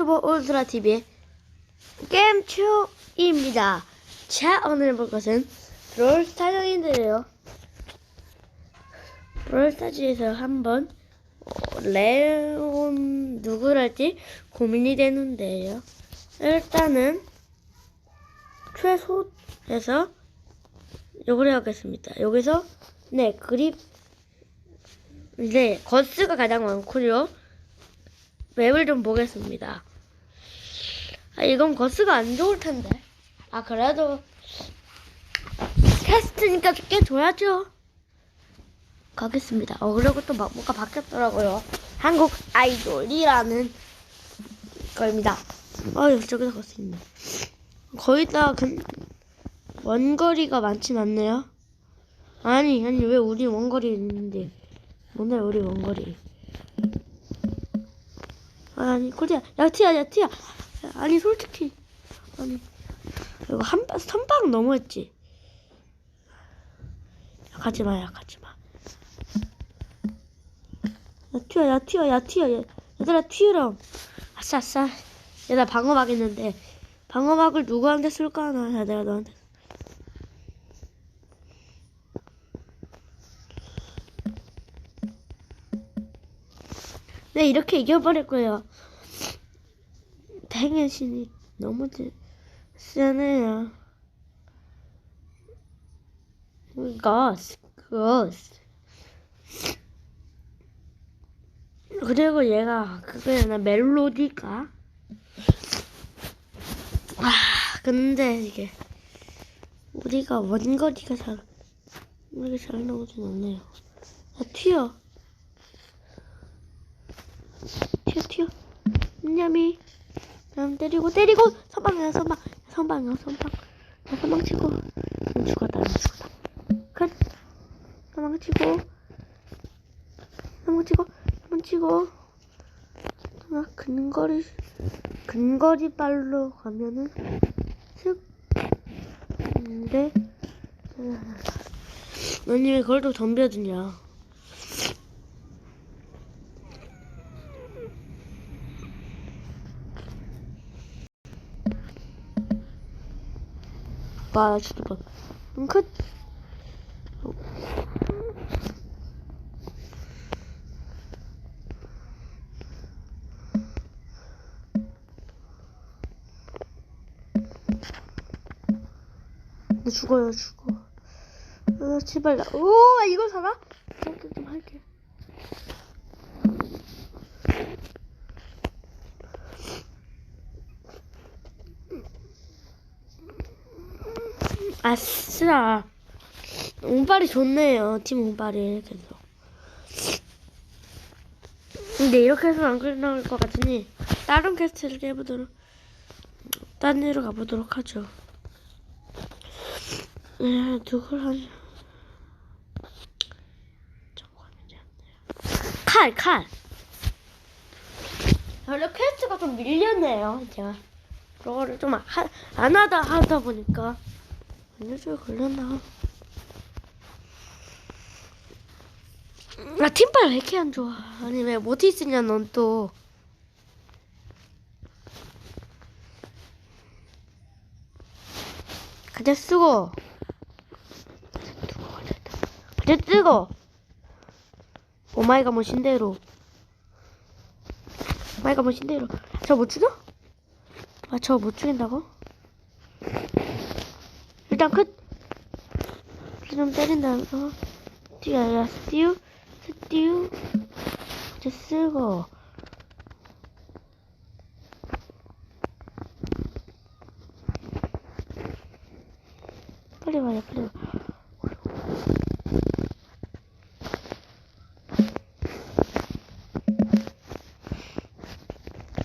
유튜버 울트라 TV의 게임쇼입니다. 자, 오늘 볼 것은 브롤스타전인데요. 브롤스타즈에서 한번 어, 레온 누구를 할지 고민이 되는데요. 일단은 최소에서 요걸 해야겠습니다. 여기서 네 그립 네 거스가 가장 많고요. 맵을 좀 보겠습니다. 아, 이건 거스가 안 좋을 텐데. 아, 그래도 테스트니까 꽤 줘야죠. 가겠습니다. 어, 그리고 또 막 뭐가 바뀌었더라고요. 한국 아이돌이라는 거입니다. 아, 저기서 거스 있네. 거의 다 근, 원거리가 많진 않네요. 아니, 아니, 왜 우리 원거리 있는데. 오늘 우리 원거리. 아니 코리야 야 티야 야 티야 아니 솔직히. 아니 이거 한 방- 선방 너무했지. 야, 가지 마 야 가지 마. 야 튀어 야 튀어 야 튀어. 야, 얘들아 튀으렴 아싸 아싸. 얘나 방어막 있는데. 방어막을 누구한테 쓸까 야 내가 너한테. 네 이렇게 이겨버릴 거예요 탱의 신이 너무 세- 세네요. 고스, 고스. 그리고 얘가 그거였나 멜로디가. 아 근데 이게 우리가 원거리가 잘 우리가 잘 나오진 않네요. 아 튀어. 튀어 튀어. 냠이. 남 때리고 때리고! 선방이야 선방. 선방이야 선방. 야 선방 치고. 안 죽었다 안 죽었다. 끝. 선방 치고. 선방 치고. 선방 치고. 아, 근거리 근거리 발로 가면은 슥 근데. 왜 그걸 또 덤벼주냐 봐. 응, 끝. 나 죽어요, 죽어. 아, 제발 나. 오, 이거 살아? 이렇게 좀 할게. 아싸. 운빨이 좋네요. 팀 운빨이 계속. 근데 이렇게 해서는 안 끝나올 것 같으니 다른 퀘스트를 해보도록 딴 데로 가보도록 하죠. 에 누굴 하냐? 칼, 칼. 원래 퀘스트가 좀 밀렸네요. 제가 그거를 좀 안 하다 하다 보니까. 알려줘야 걸렸나? 아 팀빨 왜 이렇게 안 좋아? 아니 왜 모티스냐 넌 또? 가자 쓰고 가자 쓰고 오마이갓 뭐 신 대로 오마이갓 뭐 신 대로 저못 죽여? 아 저 못 죽인다고? 일단 끝. 좀 때린 다음서 뛰어야 스티우 스티우 이제 쓰고. 빨리 와요 빨리 와.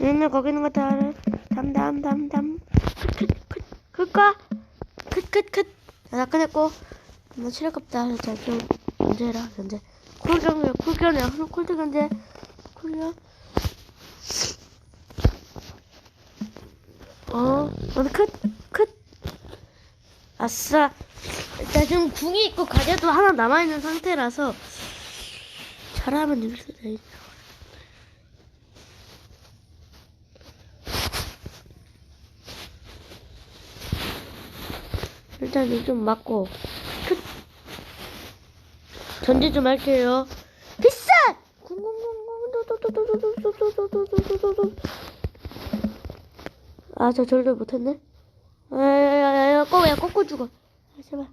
얘는 거기 있는 거 다 담 담 담담. 끝끝끝. 그까 끝끝끝 나 끝냈고. 뭐 체력 없다. 자 좀 견제해라. 견제. 쿨견이야 쿨견이야 쿨드 견제. 쿨견 어? 오늘 끝 끝. 아싸. 나 지금 궁이 있고 가재도 하나 남아있는 상태라서 잘하면 수도 있 일단 이좀 맞고 끝. 전제 좀 할게요. 비싸! 아, 저 절대 못했네. 야야야야, 꼬야 꺾고 죽어. 아, 제발.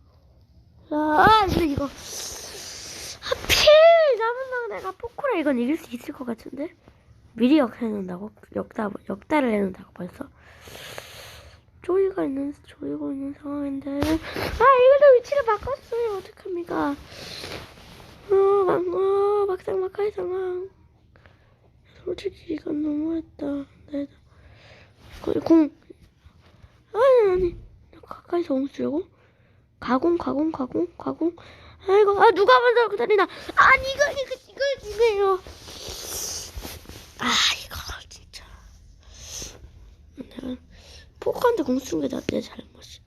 아, 근데 이거 하필 남은 내가 포크라 이건 이길 수 있을 것 같은데 미리 역해놓는다고 역다 역다를 해놓는다고 벌써 조이가 있는 조이가 있는 상황인데. 아 이거도 위치를 바꿨어요. 어떡합니까? 어, 막, 어 막상 막하의 상황. 솔직히 이건 너무했다. 네. 거의 공. 아니 아니. 가까이서 공 쓰려고? 가공 가공 가공 가공. 아이고 아 누가 먼저 기다리나? 아니 이거 이거 이거 이거요. 아 이거 진짜 내가 포크한테 공 쓰는 게 내 잘못이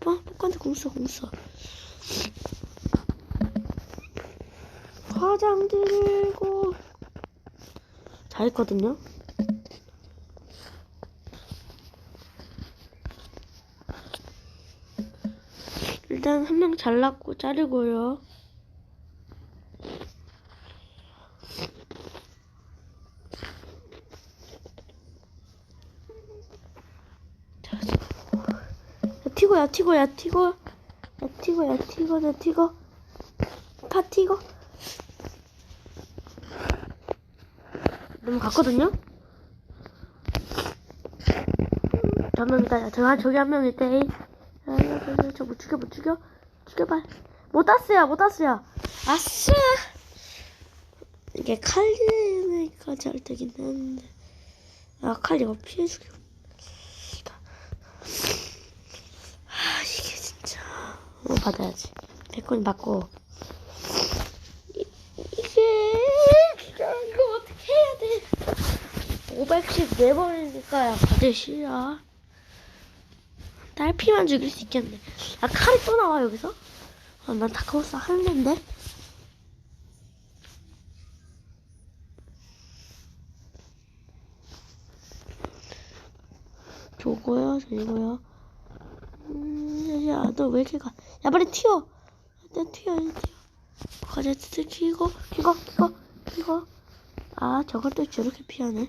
봐 포크한테 공 써 공 써 화장 들고. 다 했거든요? 일단 한 명 잘랐고 자르고요. 자, 지금. 야, 티고야 티고야 티고 야 티고야 티고 나 티고 파 티고 너무 갔거든요. 있다. 저 저기 한 명. 야, 저못 죽여, 못 죽여. 죽여봐. 못 땄어요, 못 땄어요. 아싸! 이게 칼리니까 잘 되긴 했는데. 아, 칼 이거 피해주기. 아, 이게 진짜. 어, 받아야지. 100건 받고. 이, 이게, 이거 어떻게 해야 돼? 510 4번이니까 받을 싫어. 딸피만 죽일 수 있겠네. 아, 칼이 또 나와, 여기서? 아, 난 다크호스 할랜데? 저거요, 저거요. 음, 야, 너 왜 이렇게 가? 야, 빨리 튀어! 내 튀어, 튀어. 과자 키고, 키고, 키고, 키고. 아, 저걸 또 저렇게 피하네.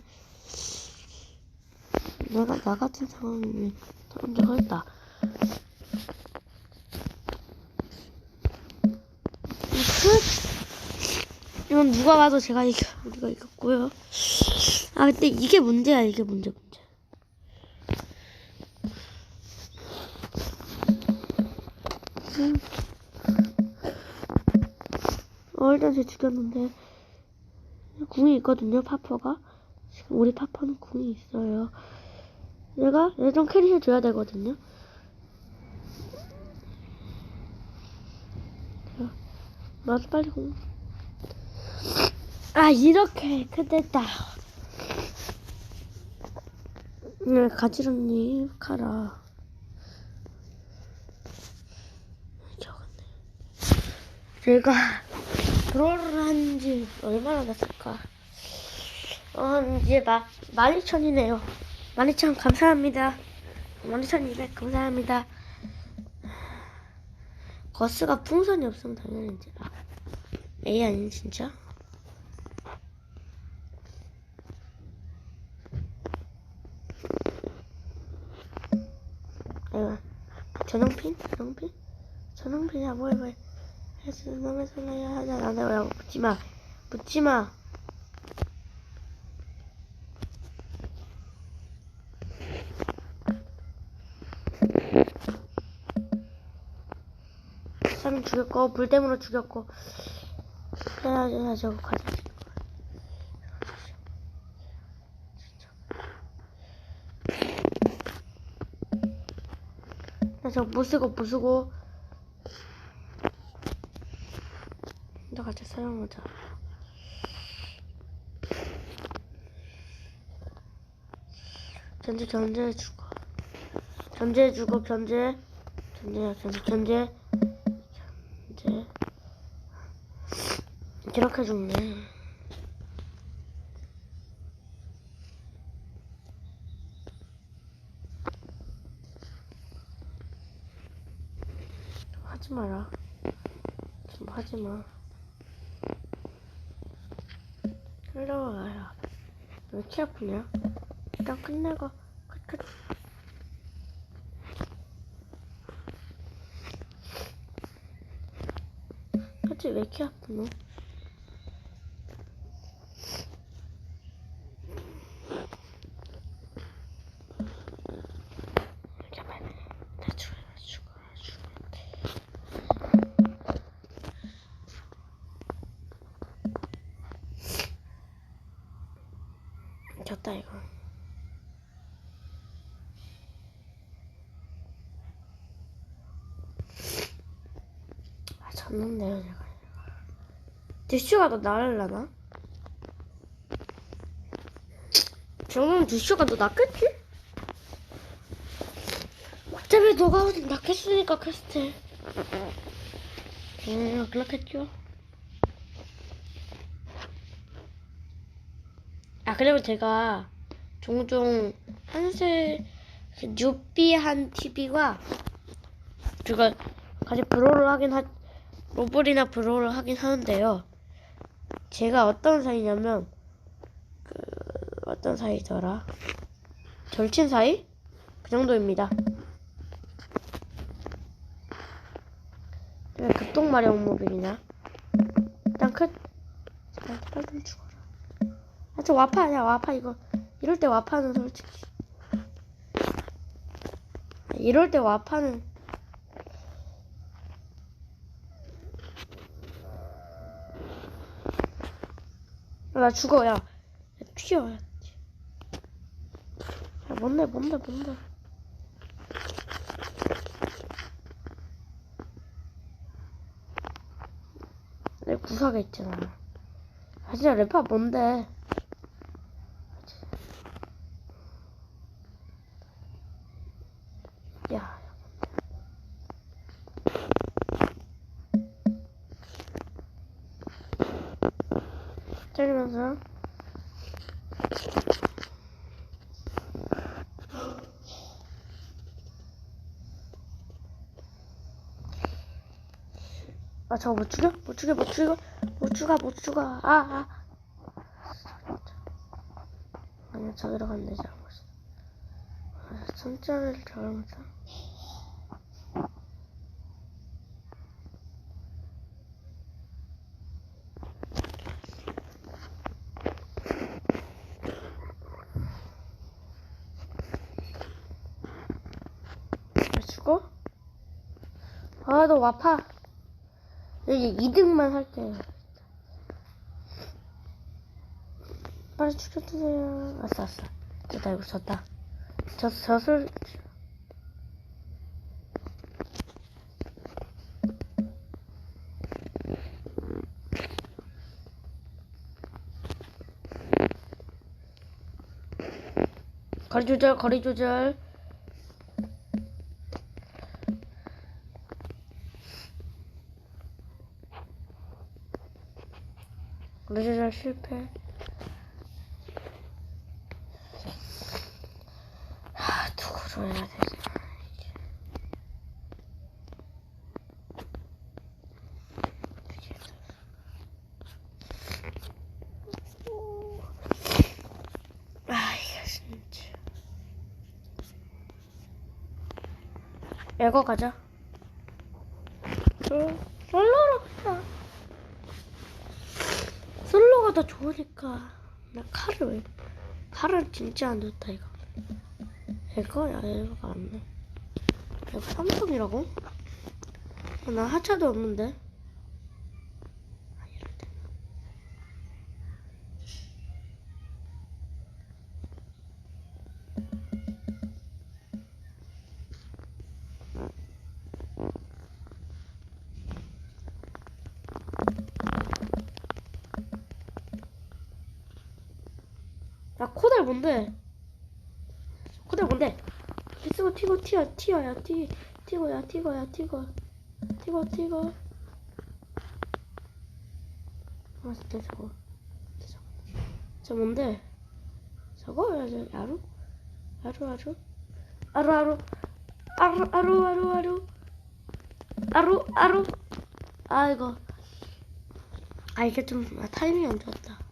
내가, 나 같은 상황이면 던져가 했다. 끝. 이건 누가 봐도 제가 이겨, 우리가 이겼고요. 아, 근데 이게 문제야, 이게 문제, 음. 어, 일단 제 죽였는데. 궁이 있거든요, 파퍼가. 지금 우리 파퍼는 궁이 있어요. 내가 예전 캐리 해 줘야 되거든요. 자, 맞아 빨리 공. 아 이렇게 끝냈다. 네 가지런히 가라. 적었네. 제가 브로를 한 지 얼마나 됐을까? 어 이제 막 12,000이네요. 12,000 감사합니다. 12,200 감사합니다. 거스가 풍선이 없으면 당연히 이제 아, A 아닌 진짜? 아이고 전용핀? 전용핀? 전용핀이야 뭐해 뭐해 해서 너무 설레야 하자 나내고 붙지마. 붙지마. 사람 죽였고 불 때문에 죽였고. 야, 야 저거 가자. 야 저거 부수고 부수고 너 같이 사용하자 견제 견제 주고 견제 주고 견제 견제 견제 견제 이제 이렇게 죽네. 하지 마라. 좀 하지 마. 흘러가야. 왜 이렇게 아프냐? 일단 끝내고 끝 끝. 그치 왜 이렇게 아프노? 제발 나 죽어 나 죽어 나 죽어 졌다 이거 아 졌는데요 제가 디슈가 더 나을라나? 정말 디슈가 더 낫겠지? 어차피 너가 어디 낫겠으니까 퀘스트 음 그렇겠죠 아 그리고 제가 종종 그 뉴비한 TV가 제가 같이 브로를 하긴 하 로블이나 브로를 하긴 하는데요. 제가 어떤 사이냐면 그 어떤 사이더라 절친 사이 그 정도입니다. 왜 급동 마력 모빌이냐? 일단 좀 죽어라. 아, 저 와파 아니야 와파 이거. 이럴 때 와파는 솔직히. 이럴 때 와파는. 야, 나 죽어 야, 야 튀어 야, 야 뭔데 뭔데 뭔데. 내 구석에 있잖아 아 진짜 래파 뭔데 야 때리면서 아 저거 못 죽여? 못 죽여 못 죽여 못 죽어 못 죽어 아아 아니야 저기로 가면 되지 않고 있어 아, 손자를 왜 죽어? 아, 너 와파. 여기 2등만 할 때. 빨리 죽여주세요. 아싸, 아싸. 됐다, 이거 졌다. 저, 젖을. 거리 조절, 거리 조절. 조절 실패. 아, 누구로 해야 되지? 이거 가자. 저, 솔로로 가자. 더 좋으니까. 나 칼을 왜, 칼은 진짜 안 좋다, 이거. 이거야, 이거가 안 돼. 이거 삼성이라고? 어, 나 하차도 없는데. 뭔데? 코달 뭔데? 티고 티고 티어 티어야 티 티고야 티고야 티고 티고 티고. 아 진짜 저거 저거 저 뭔데? 저거? 야루? 야루 야루? 아루 아루? 아루 아루 아루 아루? 아루 아루? 아 이거. 아 이게 좀 아, 타이밍이 안 좋았다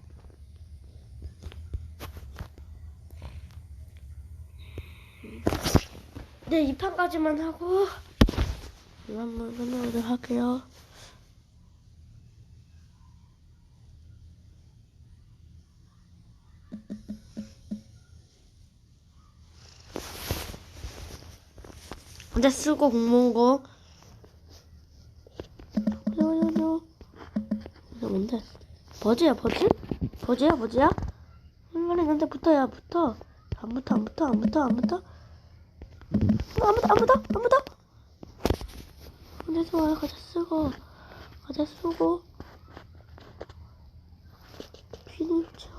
네, 이 판까지만 하고 이거 한번 끝내도록 할게요. 혼자 쓰고 공모고 요요요 이거 뭔데? 버즈야 버즈? 버즈야 버즈야? 한번에 근데 붙어야 붙어 안 붙어 안 붙어 안 붙어 안 붙어 아무도 아무도 아무도? 근데 좋아요. 과자 쓰고. 과자 쓰고. 비닐쳐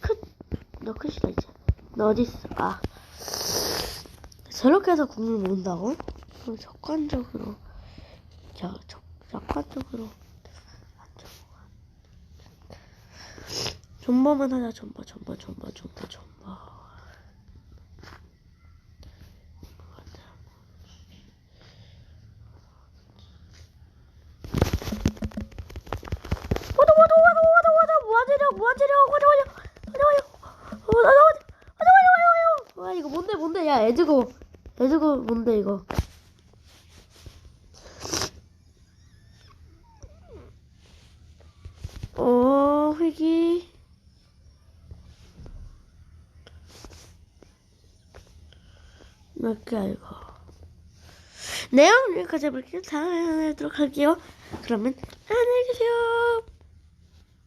컷너 끝이다 이제 너 어디 있어? 아. 저렇게 해서 국물 모은다고? 그럼 적관적으로 저, 적, 적관적으로. 존버만 하자. 존버 존버 존버 존버 존버 무한체력 가져와요 가져와요 가져와요 가져와요 가져와요 와 이거 뭔데 뭔데? 야 애즈고 애즈고 뭔데 이거? 어 회기. 몇 개 알고 내용 네, 여기까지 해볼게요. 다음에 하도록 할게요. 그러면 안녕히 계세요.